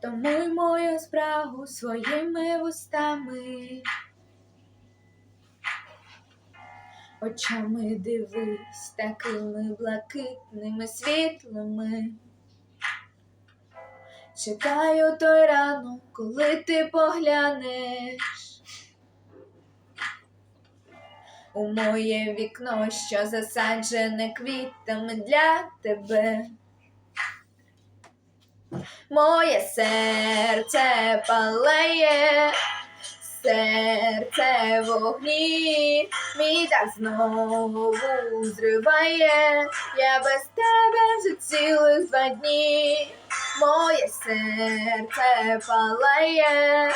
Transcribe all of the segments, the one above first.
Втомуй мою спрагу своїми вустами. Очами дивись такими блакитними світлими. Чекаю той ранок, коли ти поглянеш у моє вікно, що засаджене квітами для тебе. Моє серце палає, серце вогні, мій дах знову зриває, я без тебе вже цілих два дні. Моє серце палає,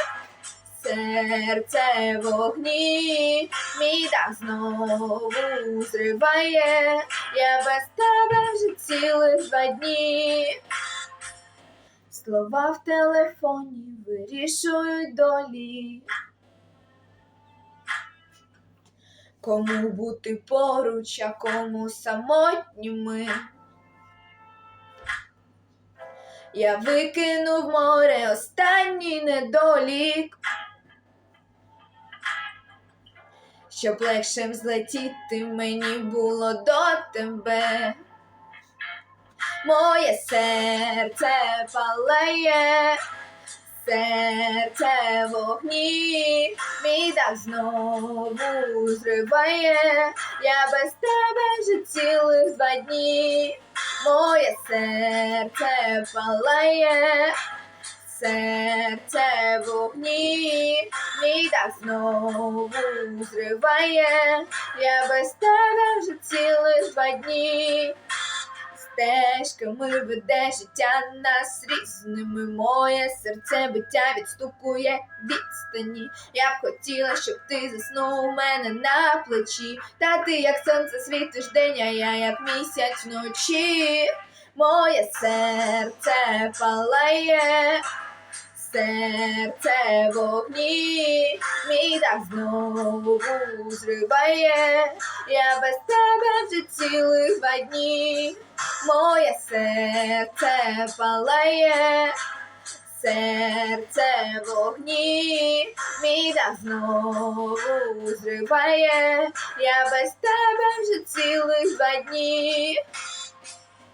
серце вогні, мій дах знову зриває, я без тебе вже цілих два дні. Слова в телефоні вирішують долі. Кому бути поруч, а кому самотніми. Я викинув в море останній недолік. Щоб легшим злетіти мені було до тебе. Моє серце палає, серце вогні, мій дах знову зриває, я без тебе вже цілих два дні. Моє серце палає, серце вогні, мій дах знову зриває, я без тебе вже цілих два дні. Стежками веде життя нас різними. Моє серце биття відступує відстані. Я б хотіла, щоб ти заснув у мене на плечі. Та ти, як сонце, світиш день, а я як місяць вночі. Моє серце палає, серце в вогні, мій дах знову зриває, я без тебе вже цілих два дні. Моє серце палає, серце в вогні, мій дах знову зриває, я без тебе вже цілих два дні.